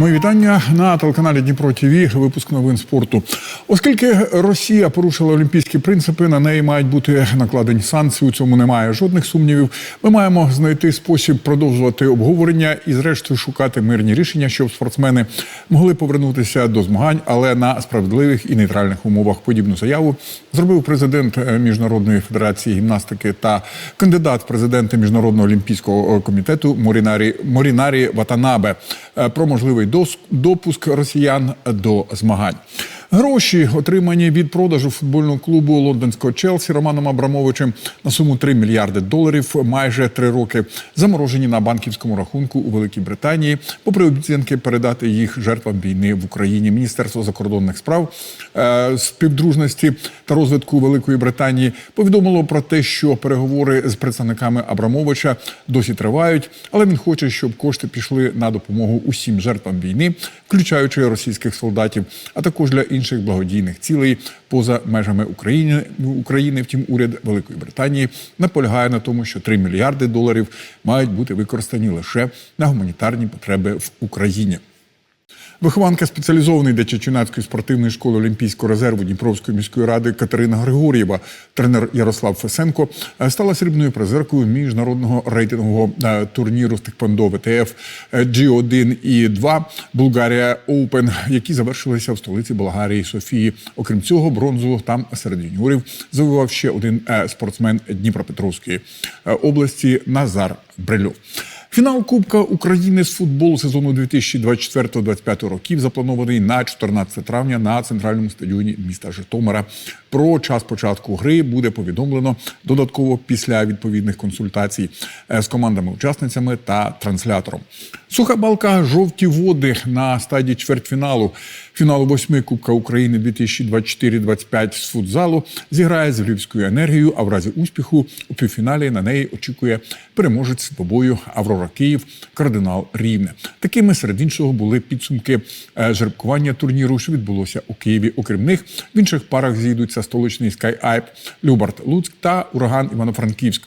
Мої вітання на телеканалі Дніпро ТВ, випуск новин спорту. Оскільки Росія порушила олімпійські принципи, на неї мають бути накладені санкції. У цьому немає жодних сумнівів. Ми маємо знайти спосіб продовжувати обговорення і, зрештою, шукати мирні рішення, щоб спортсмени могли повернутися до змагань, але на справедливих і нейтральних умовах. Подібну заяву зробив президент е, міжнародної федерації гімнастики та кандидат в президенти міжнародного олімпійського комітету Морінарі Морінарі Ватанабе е, про можливий допуск росіян до змагань. Гроші, отримані від продажу футбольного клубу лондонського Челсі Романом Абрамовичем на суму 3 мільярди доларів, майже три роки, заморожені на банківському рахунку у Великій Британії, попри обіцянки передати їх жертвам війни в Україні. Міністерство закордонних справ е, співдружності та розвитку Великої Британії повідомило про те, що переговори з представниками Абрамовича досі тривають, але він хоче, щоб кошти пішли на допомогу усім жертвам війни, включаючи російських солдатів, а також для інших благодійних цілей поза межами України. України. Втім, уряд Великої Британії наполягає на тому, що 3 мільярди доларів мають бути використані лише на гуманітарні потреби в Україні. Вихованка спеціалізованої дитячо-юнацької спортивної школи Олімпійського резерву Дніпровської міської ради Катерина Григор'єва, тренер Ярослав Фесенко, е, стала срібною призеркою міжнародного рейтингового е, турніру з тхеквондо ВТФ G1 і 2 Булгарія Оупен, які завершилися в столиці Болгарії Софії. Окрім цього, бронзу там серед юніорів завоював ще один е, спортсмен Дніпропетровської е, області Назар Брельов. Фінал Кубка України з футболу сезону 2024-2025 років запланований на 14 травня на центральному стадіоні міста Житомира. Про час початку гри буде повідомлено додатково після відповідних консультацій е, з командами-учасницями та транслятором. Суха балка жовті води на стадії чвертьфіналу. Фіналу восьми Кубка України 2024-25 з футзалу зіграє з Львівською енергією. А в разі успіху у півфіналі на неї очікує переможець двобою Аврора Київ, кардинал Рівне. Такими серед іншого були підсумки е, жеребкування турніру, що відбулося у Києві. Окрім них в інших парах зійдуться столичний Скайайп, Любарт Луцьк та ураган Івано-Франківськ.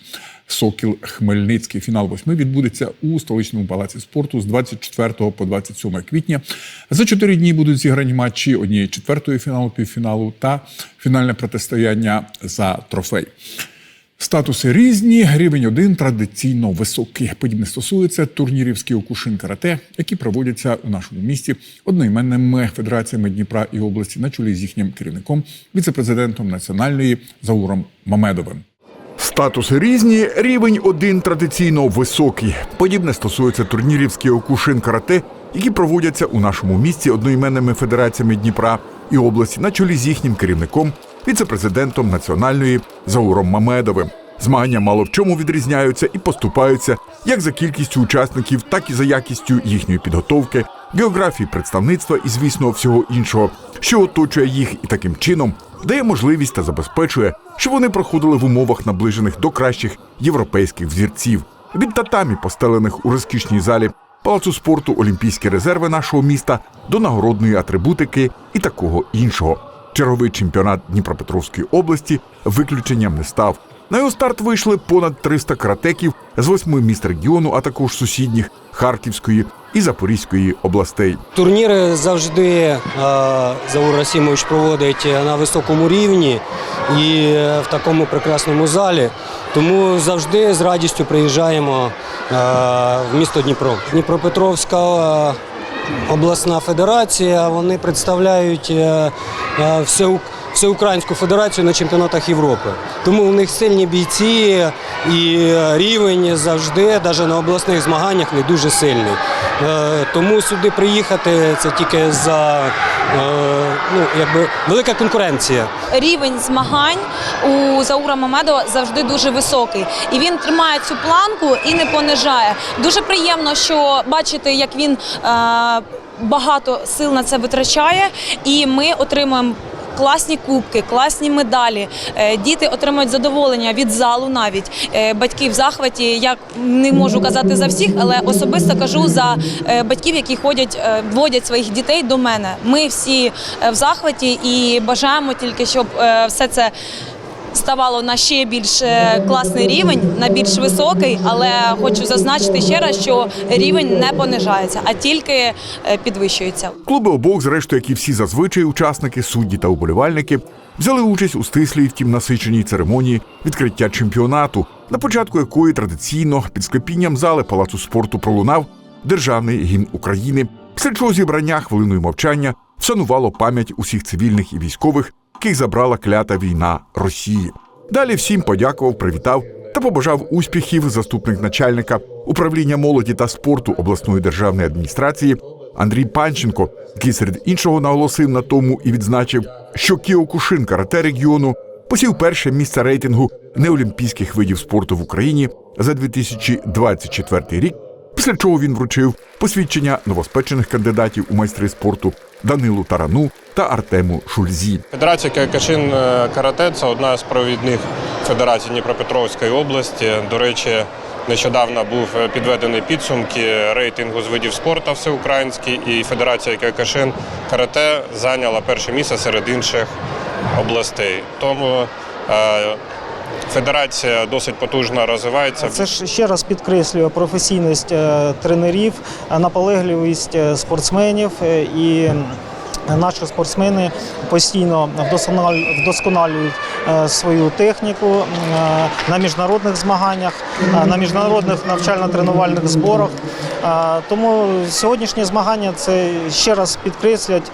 Сокіл Хмельницький. Фінал восьми відбудеться у столичному палаці спорту з 24 по 27 квітня. За чотири дні будуть зіграні матчі однієї четвертої фіналу, півфіналу та фінальне протистояння за трофей. Статуси різні, рівень один традиційно високий. Подібне стосується турнірів з кіокушин карате, які проводяться у нашому місті одноіменними федераціями Дніпра і області на чолі з їхнім керівником, віцепрезидентом національної Зауром Мамедовим. Статуси різні, рівень один традиційно високий. Подібне стосується турнірів з кіокушин карате, які проводяться у нашому місті одноіменними федераціями Дніпра і області на чолі з їхнім керівником, віцепрезидентом національної Зауром Мамедовим. Змагання мало в чому відрізняються і поступаються як за кількістю учасників, так і за якістю їхньої підготовки, географії представництва і, звісно, всього іншого, що оточує їх і таким чином дає можливість та забезпечує, що вони проходили в умовах наближених до кращих європейських взірців. Від татамі, постелених у розкішній залі палацу спорту Олімпійські резерви нашого міста до нагородної атрибутики і такого іншого. Черговий чемпіонат Дніпропетровської області виключенням не став. На його старт вийшли понад 300 каратеків з восьми міст регіону, а також сусідніх Харківської і Запорізької областей. Турніри завжди е, Заур Расімович проводить на високому рівні і е, в такому прекрасному залі. Тому завжди з радістю приїжджаємо е, в місто Дніпро. Дніпропетровська е, обласна федерація. Вони представляють е, е, всеук- всеукраїнську федерацію на чемпіонатах Європи. Тому у них сильні бійці і е, рівень завжди, навіть на обласних змаганнях, не дуже сильний. Е, Тому сюди приїхати це тільки за е, ну, якби велика конкуренція. рівень змагань у Заура Мамедова завжди дуже високий, і він тримає цю планку і не понижає. Дуже приємно, що бачити, як він багато сил на це витрачає, і ми отримуємо. Класні кубки, класні медалі. Е, Діти отримують задоволення від залу навіть. Е, Батьки в захваті. Я не можу казати за всіх, але особисто кажу за е, батьків, які ходять, е, водять своїх дітей до мене. Ми всі в захваті і бажаємо тільки, щоб все це ставало на ще більш е, класний рівень, на більш високий. Але хочу зазначити ще раз, що рівень не понижається, а тільки е, підвищується. Клуби обох, зрештою, як і всі зазвичай учасники, судді та уболівальники, взяли участь у стислій, втім насиченій церемонії відкриття чемпіонату, на початку якої традиційно під склепінням зали палацу спорту пролунав державний гімн України. Після чого зібрання хвилиною мовчання вшанувало пам'ять усіх цивільних і військових, яких забрала клята війна Росії. Далі всім подякував, привітав та побажав успіхів заступник начальника управління молоді та спорту обласної державної адміністрації Андрій Панченко, який серед іншого наголосив на тому і відзначив, що Кіокушин карате регіону посів перше місце рейтингу неолімпійських видів спорту в Україні за 2024 рік. Після чого він вручив посвідчення новоспечених кандидатів у майстри спорту Данилу Тарану та Артему Шульзі. Федерація Кайкашин е, карате це одна з провідних федерацій Дніпропетровської області. До речі, нещодавно був е, підведений підсумки рейтингу з видів спорту всеукраїнський, і Федерація Кайкашин карате зайняла перше місце серед інших областей. Тому е, федерація досить потужно розвивається. Це ж ще раз підкреслює професійність е, тренерів, наполегливість е, спортсменів е, і. Наші спортсмени постійно вдосконалюють свою техніку на міжнародних змаганнях, на міжнародних навчально-тренувальних зборах. Тому сьогоднішні змагання це ще раз підкреслять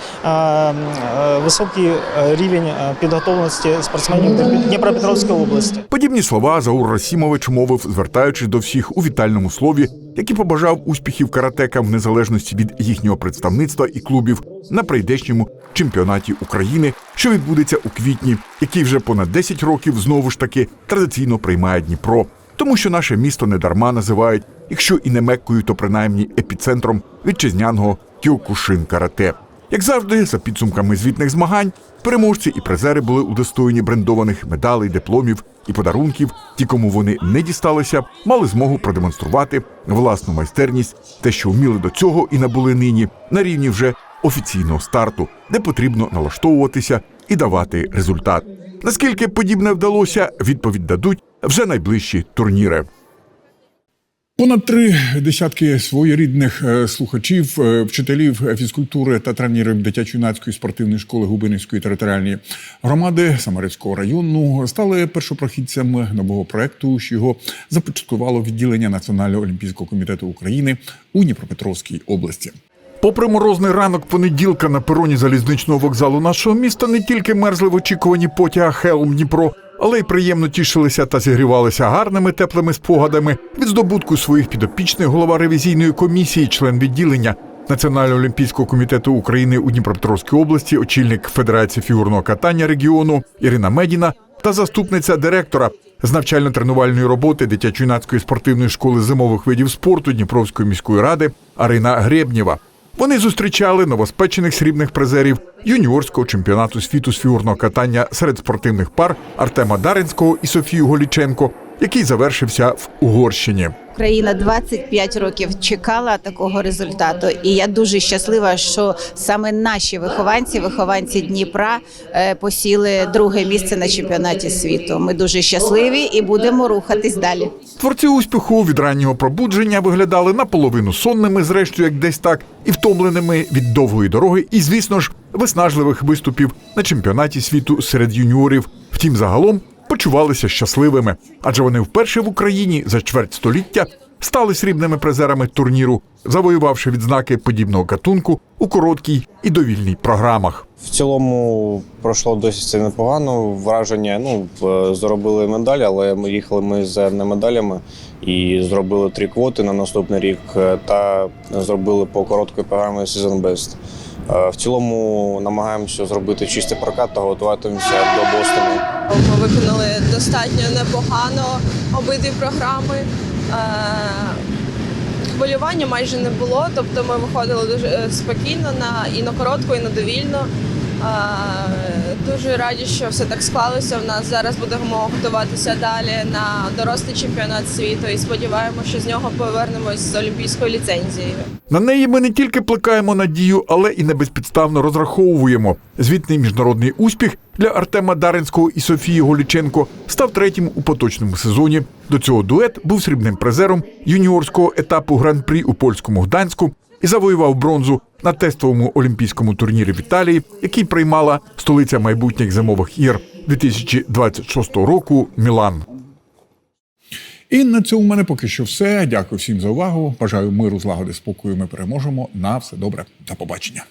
високий е, рівень е, підготовленості спортсменів Дніпропетровської області. Подібні слова Заур Расімович мовив, звертаючись до всіх у вітальному слові, який побажав успіхів каратекам в незалежності від їхнього представництва і клубів на прийдешньому чемпіонаті України, що відбудеться у квітні, який вже понад 10 років знову ж таки традиційно приймає Дніпро. Тому що наше місто недарма називають, якщо і не Меккою, то принаймні епіцентром вітчизняного кіокушин карате. Як завжди, за підсумками звітних змагань, переможці і призери були удостоєні брендованих медалей, дипломів і подарунків. Ті, кому вони не дісталися, мали змогу продемонструвати власну майстерність, те, що вміли до цього і набули нині на рівні вже офіційного старту, де потрібно налаштовуватися і давати результат. Наскільки подібне вдалося, відповідь дадуть вже найближчі турніри. Понад три десятки своєрідних е, слухачів, е, вчителів е, фізкультури та тренерів дитячо-юнацької спортивної школи Губинівської територіальної громади Самарицького району стали першопрохідцями нового проекту, що його започаткувало відділення Національного олімпійського комітету України у Дніпропетровській області. Попри морозний ранок понеділка на пероні залізничного вокзалу нашого міста не тільки мерзли в очікуванні потяга Хелм Дніпро, але й приємно тішилися та зігрівалися гарними теплими спогадами від здобутку своїх підопічних голова ревізійної комісії, член відділення Національного олімпійського комітету України у Дніпропетровській області, очільник Федерації фігурного катання регіону Ірина Медіна та заступниця директора з навчально-тренувальної роботи дитячо-юнацької спортивної школи зимових видів спорту Дніпровської міської ради Арина Гребнєва. Вони зустрічали новоспечених срібних призерів юніорського чемпіонату світу з фігурного катання серед спортивних пар Артема Даринського і Софію Голіченко, який завершився в Угорщині. Україна 25 років чекала такого результату, і я дуже щаслива, що саме наші вихованці, вихованці Дніпра, е, посіли друге місце на чемпіонаті світу. Ми дуже щасливі і будемо рухатись далі. Творці успіху від раннього пробудження виглядали наполовину сонними, зрештою, як десь так, і втомленими від довгої дороги, і, звісно ж, виснажливих виступів на чемпіонаті світу серед юніорів. Втім, загалом почувалися щасливими, адже вони вперше в Україні за чверть століття стали срібними призерами турніру, завоювавши відзнаки подібного гатунку у короткій і довільній програмах. В цілому пройшло досить непогано. Враження ну в- заробили медаль, але ми їхали ми з медалями і зробили три квоти на наступний рік е, та зробили по короткій програмі Season Best. Е, В цілому намагаємося зробити чистий прокат та готуватимемося до Бостону. Ми виконали достатньо непогано обидві програми. Е, Хвилювання майже не було, тобто ми виходили дуже е, спокійно на і на коротку, і на довільну. Е, Дуже раді, що все так склалося. В нас зараз будемо готуватися далі на дорослий чемпіонат світу і сподіваємося, що з нього повернемось з олімпійською ліцензією. На неї ми не тільки плекаємо надію, але і не безпідставно розраховуємо. Звітний міжнародний успіх для Артема Даринського і Софії Голіченко став третім у поточному сезоні. До цього дует був срібним призером юніорського етапу гран-прі у польському Гданську і завоював бронзу на тестовому олімпійському турнірі в Італії, який приймала столиця майбутніх зимових ігор 2026 року Мілан. І на цьому мене поки що все. Дякую всім за увагу. Бажаю миру, злагоди, спокою. Ми переможемо. На все добре. До побачення.